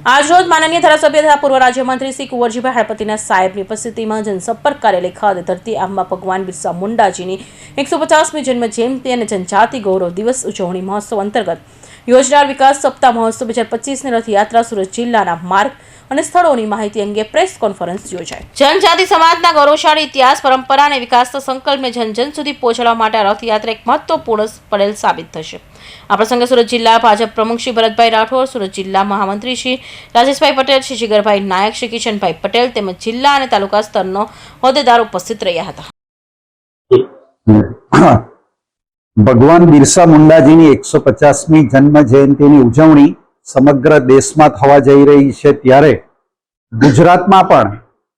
આજરોજ માનનીય ધારાસભ્ય તથા પૂર્વ રાજ્યમંત્રી શ્રી કુંવરજીભાઈ હળપતિના સાહેબની ઉપસ્થિતિમાં જનસંપર્ક કાર્યાલય ખાતે ધરતી આંબા ભગવાન બિરસા મુંડાજીની એકસો પચાસમી જન્મ જયંતિ અને જનજાતિ ગૌરવ દિવસ ઉજવણી મહોત્સવ અંતર્ગત યોજનાર વિકાસ સપ્તાહ મહોત્સવ બે હજાર પચીસની રથયાત્રા સુરત જિલ્લાના માર્ગ અને સ્થળોની માહિતી અંગે પ્રેસ કોન્ફરન્સ યોજાઈ જનજાતિ સમાજના ગૌરવશાળી ઇતિહાસ પરંપરા અને વિકાસના સંકલ્પને જન જન સુધી પહોંચાડવા માટે આ રથયાત્રા એક મહત્વપૂર્ણ પડેલ સાબિત થશે. આ પ્રસંગે સુરત જિલ્લા ભાજપ પ્રમુખ શ્રી ભરતભાઈ રાઠોડ સુરત જિલ્લા મહામંત્રી શ્રી રાજેશભાઈ પટેલ શ્રી જીગરભાઈ નાયક શ્રી કિશનભાઈ પટેલ તેમજ જિલ્લા અને તાલુકા સ્તરનો હોદ્દેદાર ઉપસ્થિત રહ્યા હતા. ભગવાન બિરસા મુંડાજીની એકસો પચાસમી જન્મ જયંતિની ઉજવણી સમગ્ર દેશમાં થવા જઈ રહી છે ત્યારે ગુજરાતમાં પણ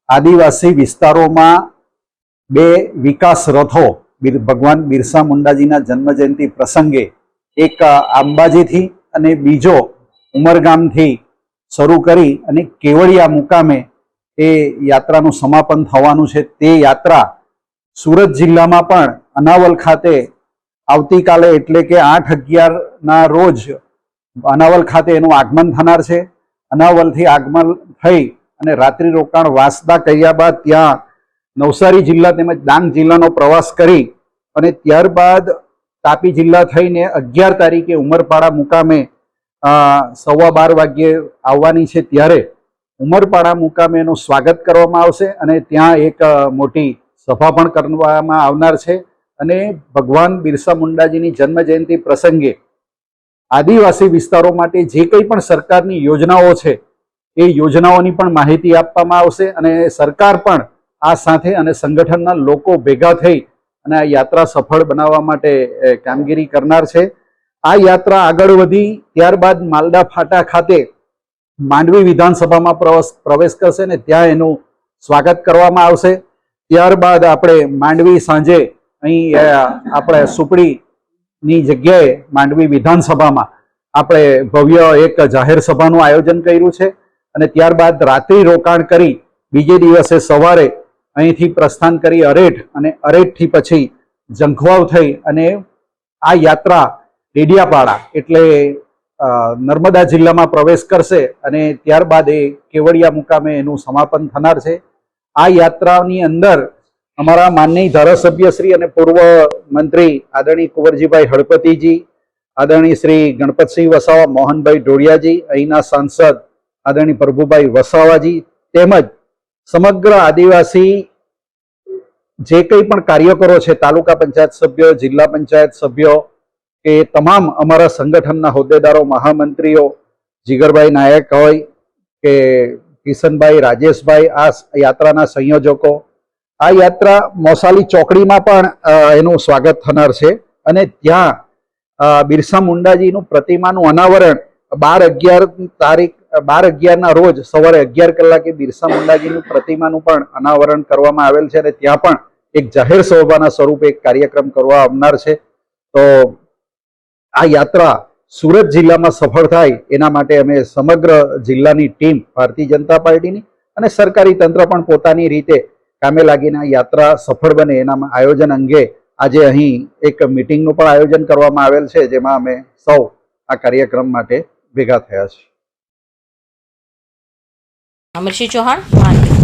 આદિવાસી વિસ્તારોમાં બે વિકાસ રથો ભગવાન બિરસા મુંડાજીના જન્મ જયંતિ પ્રસંગે એક આંબાજીથી અને બીજો ઉમરગામથી શરૂ કરી અને કેવડિયા મુકામે એ યાત્રાનું સમાપન થવાનું છે. તે યાત્રા સુરત જિલ્લામાં પણ અનાવલ ખાતે આવતીકાલે એટલે કે આઠ અગિયારના રોજ અનાવલ ખાતે એનું આગમન થનાર છે. અનાવલથી આગમન થઈ અને રાત્રિ રોકાણ વાંસદા કર્યા બાદ ત્યાં નવસારી જિલ્લા તેમજ ડાંગ જિલ્લાનો પ્રવાસ કરી અને ત્યારબાદ તાપી જિલ્લા થઈને અગિયાર તારીખે ઉમરપાડા મુકામે સવા બાર વાગ્યે આવવાની છે ત્યારે ઉમરપાડા મુકામે એનું સ્વાગત કરવામાં આવશે અને ત્યાં એક મોટી સભા પણ કરવામાં આવનાર છે. અને ભગવાન બિરસા મુંડાજીની જન્મ જયંતિ પ્રસંગે આદિવાસી વિસ્તારો માટે જે કંઈ પણ સરકારની યોજનાઓ છે, એ યોજનાઓની પણ માહિતી આપવામાં આવશે અને સરકાર પણ આ સાથે અને સંગઠનના લોકો ભેગા થઈ અને આ યાત્રા સફળ બનાવવા માટે કામગીરી કરનાર છે. આ યાત્રા આગળ વધી, ત્યારબાદ માલદા ફાટા ખાતે માંડવી વિધાનસભામાં પ્રવેશ પ્રવેશ કરશે ને ત્યાં એનું સ્વાગત કરવામાં આવશે. ત્યારબાદ આપણે માંડવી સાંજે અહીં આપણે સુપડીની જગ્યાએ માંડવી વિધાનસભામાં આપણે ભવ્ય એક જાહેર સભાનું આયોજન કર્યું છે અને ત્યારબાદ રાત્રિ રોકાણ કરી બીજે દિવસે સવારે અહીંથી પ્રસ્થાન કરી અરેઠ અને અરેઠથી પછી જંખવાવ થઈ અને આ યાત્રા ડેડિયાપાડા એટલે નર્મદા જિલ્લામાં પ્રવેશ કરશે અને ત્યારબાદ એ કેવડિયા મુકામે એનું સમાપન થનાર છે. આ યાત્રાની અંદર અમારા માનનીય ધારાસભ્ય શ્રી અને પૂર્વ મંત્રી આદરણીય કુંવરજીભાઈ હળપતિજી, આદરણીય શ્રી ગણપતસિંહ વસાવા, મોહનભાઈ ઢોળિયાજી, અહીંના સાંસદ આદરણીય પ્રભુભાઈ વસાવાજી તેમજ સમગ્ર આદિવાસી જે કંઈ પણ કાર્યકરો છે, તાલુકા પંચાયત સભ્યો, જિલ્લા પંચાયત સભ્યો કે તમામ અમારા સંગઠનના હોદ્દેદારો, મહામંત્રીઓ, જીગરભાઈ નાયક હોય કે કિશનભાઈ, રાજેશભાઈ, આ યાત્રાના સંયોજકો આ યાત્રા મોસાલી ચોકડીમાં પણ એનું સ્વાગત થનાર છે. અને ત્યાં બિરસા મુંડાજીનું પ્રતિમાનું અનાવરણ બાર અગિયાર તારીખ બાર અગિયારના રોજ સવારે અગિયાર કલાકે બિરસા મુંડાજીનું પ્રતિમાનું પણ અનાવરણ કરવામાં આવેલ છે. અને ત્યાં પણ એક જાહેર સભાના સ્વરૂપે એક કાર્યક્રમ કરવા આવનાર છે. તો આ યાત્રા સુરત જિલ્લામાં સફળ થાય એના માટે અમે સમગ્ર જિલ્લાની ટીમ, ભારતીય જનતા પાર્ટીની અને સરકારી તંત્ર પણ પોતાની રીતે કામે લાગીને યાત્રા સફળ બને એના આયોજન અંગે આજે અહીં એક મિટિંગનું પણ આયોજન કરવામાં આવેલ છે, જેમાં અમે સૌ આ કાર્યક્રમ માટે ભેગા થયા છીએ. અમરસિંહ ચૌહાણ